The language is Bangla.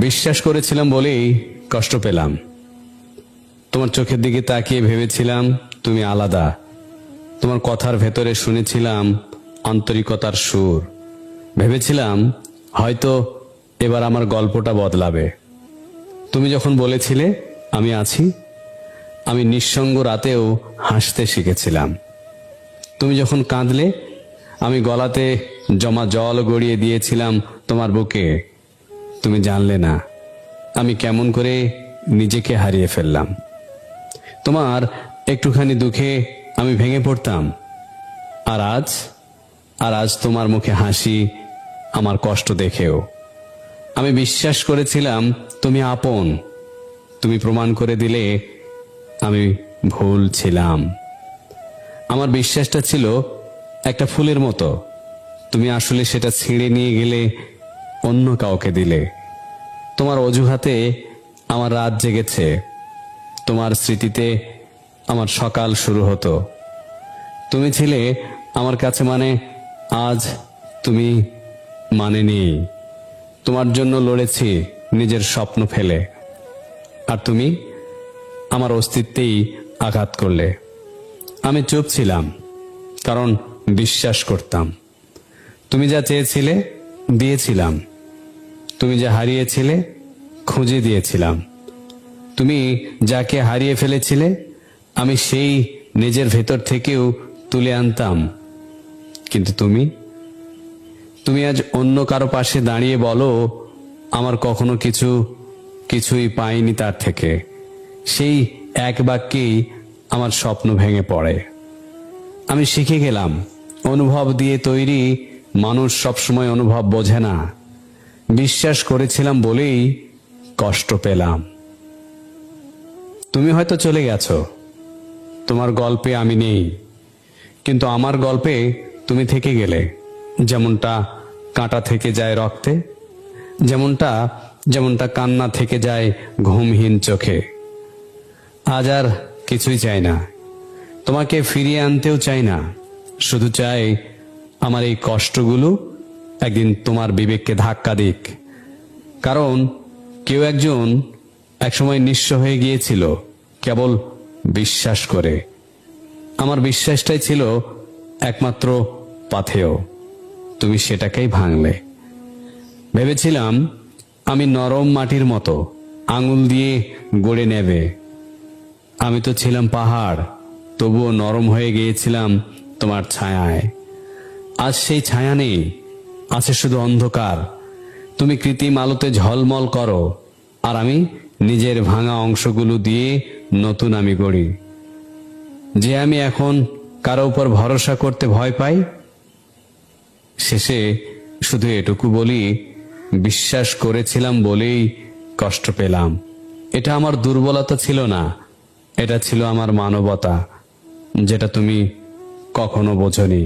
বিশ্বাস করেছিলাম বলেই কষ্ট পেলাম। তোমার চোখের দিকে তাকিয়ে ভেবেছিলাম তুমি আলাদা। তোমার কথার ভেতরে শুনেছিলাম আন্তরিকতার সুর। ভেবেছিলাম হয়তো এবার আমার গল্পটা বদলাবে। তুমি যখন বলেছিলে, আমি আছি। আমি নিঃসঙ্গ রাতেও হাসতে শিখেছিলাম। তুমি যখন কাঁদলে, আমি গলাতে জমা জল গড়িয়ে দিয়েছিলাম তোমার বুকে। তুমি জানলে না, আমি কেমন করে নিজেকে হারিয়ে ফেললাম। তোমার একটুখানি দুঃখে আমি ভেঙে পড়তাম। আর আজ আর আজ তোমার মুখে হাসি আমার কষ্ট দেখেও। আমি বিশ্বাস করেছিলাম তুমি আপন। তুমি প্রমাণ করে দিলে আমি ভুল ছিলাম। আমার বিশ্বাসটা ছিল একটা ফুলের মতো। তুমি আসলে সেটা ছিঁড়ে নিয়ে গেলে অন্য কাউকে দিলে। তোমার অজুহাতে আমার রাত জেগেছে। তোমার স্মৃতিতে আমার সকাল শুরু হতো। তুমি ছিলে আমার কাছে মানে আজ তুমি মানে নেই। তোমার জন্য লড়েছি নিজের স্বপ্ন ফেলে। আর তুমি আমার অস্তিত্বেই আঘাত করলে। আমি চুপ ছিলাম, কারণ বিশ্বাস করতাম। তুমি যা চেয়েছিলে, দিয়েছিলাম। তুমি যা হারিয়েছিলে, খুঁজে দিয়েছিলাম। তুমি যাকে হারিয়ে ফেলেছিলে, আমি সেই নিজের ভেতর থেকেও তুলে আনতাম। কিন্তু তুমি? তুমি আজ অন্য কারও পাশে দাঁড়িয়ে বলো, আমার কখনো কিছু, কিছুই পাইনি তার থেকে। সেই এক বাক্যেই আমার স্বপ্ন ভেঙে পড়ে। আমি শিখে গেলাম, অনুভব দিয়ে তৈরি, মানুষ সবসময় অনুভব বোঝে না। বিশ্বাস করেছিলাম বলেই কষ্ট পেলাম। তুমি হয়তো চলে গেছো। তোমার গল্পে আমি নেই। কিন্তু আমার গল্পে তুমি থেকে গেলে। যেমনটা কাঁটা থেকে যায় রক্তে, যেমনটা যেমনটা কান্না থেকে যায় ঘুমহীন চোখে। আজ আর কিছুই চাই না। তোমাকে ফিরিয়ে আনতেও চাই না। শুধু চাই আমার এই কষ্টগুলো একদিন তোমার বিবেককে ধাক্কা দিক। কারণ কেউ একজন একসময় নিঃস্ব হয়ে গিয়েছিল, কেবল বিশ্বাস করে। আমার বিশ্বাসটাই ছিল একমাত্র পাথেয়। তুমি সেটাকেই ভাঙলে। ভেবেছিলাম আমি নরম মাটির মতো, আঙুল দিয়ে গড়ে নেবে। আমি তো ছিলাম পাহাড়, তবুও নরম হয়ে গিয়েছিলাম তোমার ছায়ায়। আজ সেই ছায়া নেই আছে শুধু অন্ধকার। তুমি কৃত্রিম আলোতে ঝলমল করো, আর আমি নিজের ভাঙা অংশগুলো দিয়ে নতুন আমি গড়ি। যে আমি এখন কারও উপর ভরসা করতে ভয় পাই, শেষে শুধু এটুকু বলি, বিশ্বাস করেছিলাম বলেই কষ্ট পেলাম। এটা আমার দুর্বলতা ছিল না, এটা ছিল আমার মানবতা, যেটা তুমি কখনো বোঝনি।